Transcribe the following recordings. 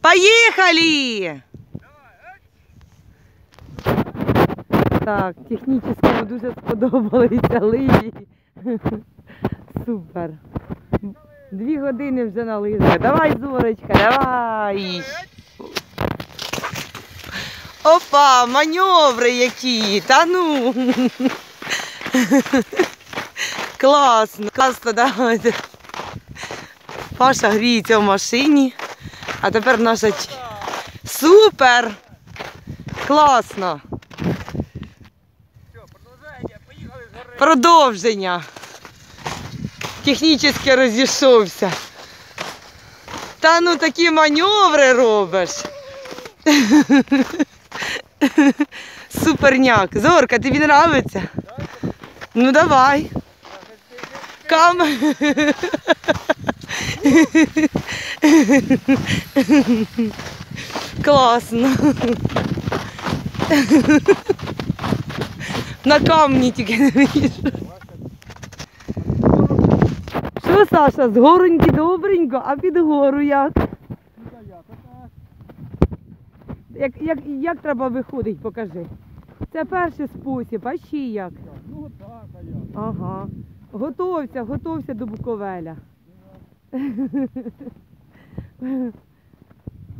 Поїхали! Так, технічно дуже сподобалися лижі. Супер. Дві години вже на лижах. Давай, Зорочка, давай. Опа, маневри які. Та ну. Класно, класно, давайте. Паша гріється в машині. А тепер наша. Супер! Класно! Продовження. Технічно розійшовся. Та ну такі маневри робиш. Суперняк. Зорка, тобі нравиться? Ну давай. Кам. Класно. На камні тільки не вмієш. Що, Саша, з гороньки добренько, а під гору як? Як, як, як треба виходить, покажи. Це перший спосіб, а ще як? Ну так, а я. Ага. Готовся, готовся до Буковеля.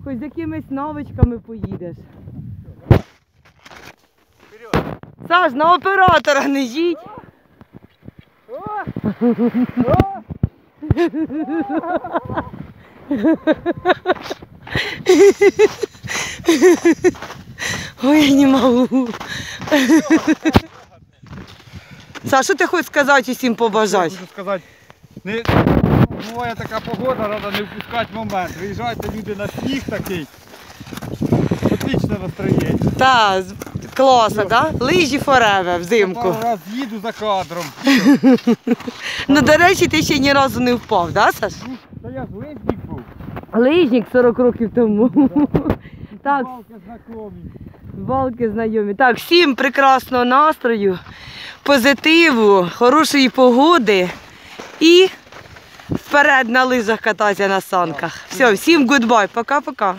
Хоч з якимись навичками поїдеш. Саш, на оператора не їдь. Ой, я не можу. Саш, що ти хочеш сказати усім побажати? Хочу сказати, не буває така погода, треба не впускати момент. Виїжджайте люди на сніг такий. Отлічне настроєння. Та, з- класно, так? Да? Лижі фореве взимку. Пару раз їду за кадром. Ну, до речі, ти ще ні разу не впав, да, Саш? Ну, Та я ж лисник був. Лижник 40 років тому. Так, Палки знайомі. балки знайомі. Так, всім прекрасного настрою, позитиву, хорошої погоди і вперед на лижах кататися на санках. Все, всім гудбай, пока-пока.